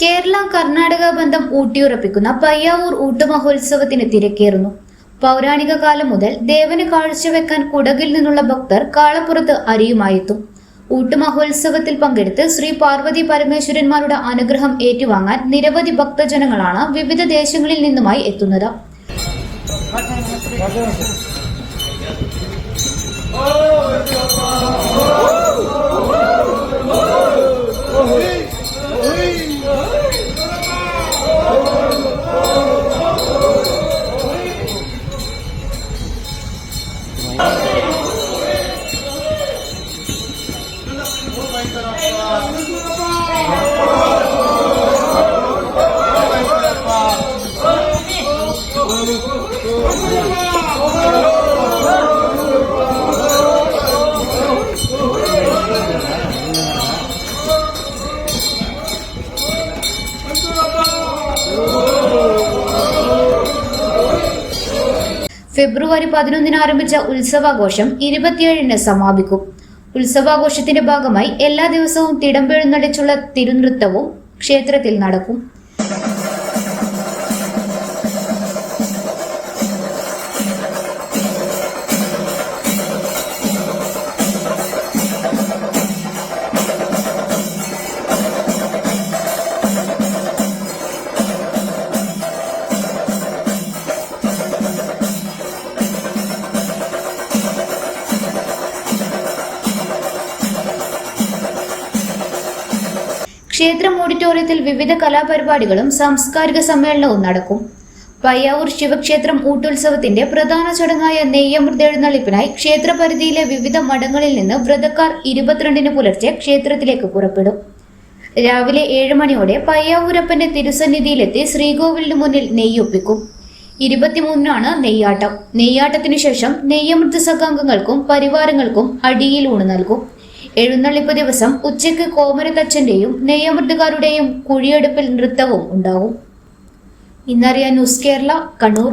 കേരള കർണാടക ബന്ധം ഊട്ടിയുറപ്പിക്കുന്ന പയ്യാവൂർ ഊട്ടുമഹോത്സവത്തിന് തിരക്കേറുന്നു. പൗരാണിക കാലം മുതൽ ദേവന് കാഴ്ചവെക്കാൻ കുടകിൽ നിന്നുള്ള ഭക്തർ കാളപ്പുറത്ത് അരിയുമായെത്തും. ഊട്ടുമഹോത്സവത്തിൽ പങ്കെടുത്ത് ശ്രീ പാർവതി പരമേശ്വരന്മാരുടെ അനുഗ്രഹം ഏറ്റുവാങ്ങാൻ നിരവധി ഭക്തജനങ്ങളാണ് വിവിധ ദേശങ്ങളിൽ നിന്നുമായി എത്തുന്നത്. ഫെബ്രുവരി പതിനൊന്നിന് ആരംഭിച്ച ഉത്സവാഘോഷം ഇരുപത്തിയേഴിന് സമാപിക്കും. ഉത്സവാഘോഷത്തിന്റെ ഭാഗമായി എല്ലാ ദിവസവും തിടമ്പെഴുന്നള്ളിച്ചുള്ള തിരുനൃത്തവും ക്ഷേത്രത്തിൽ നടക്കും. ക്ഷേത്രം ഓഡിറ്റോറിയത്തിൽ വിവിധ കലാപരിപാടികളും സാംസ്കാരിക സമ്മേളനവും നടക്കും. പയ്യാവൂർ ശിവക്ഷേത്രം ഊട്ടുത്സവത്തിന്റെ പ്രധാന ചടങ്ങായ നെയ്യമൃത എഴുന്നള്ളിപ്പിനായി ക്ഷേത്രപരിധിയിലെ വിവിധ മഠങ്ങളിൽ നിന്ന് വ്രതക്കാർ ഇരുപത്തിരണ്ടിന് പുലർച്ചെ ക്ഷേത്രത്തിലേക്ക് പുറപ്പെടും. രാവിലെ ഏഴ് മണിയോടെ പയ്യാവൂരപ്പന്റെ തിരുസന്നിധിയിലെത്തി ശ്രീകോവിലിന് മുന്നിൽ നെയ്യൊപ്പിക്കും. ഇരുപത്തിമൂന്നിനാണ് നെയ്യാട്ടം. നെയ്യാട്ടത്തിനു ശേഷം നെയ്യമൃത സഖാംഗങ്ങൾക്കും പരിവാരങ്ങൾക്കും അടിയിൽ ഊണ് നൽകും. എഴുന്നള്ളിപ്പ് ദിവസം ഉച്ചയ്ക്ക് കോമരത്തച്ഛന്റെയും നെയ്യമൃത്തുകാരുടെയും കുഴിയെടുപ്പിൽ നൃത്തവും ഉണ്ടാവും. ഇന്നറിയാൻ news Kerala Kannur.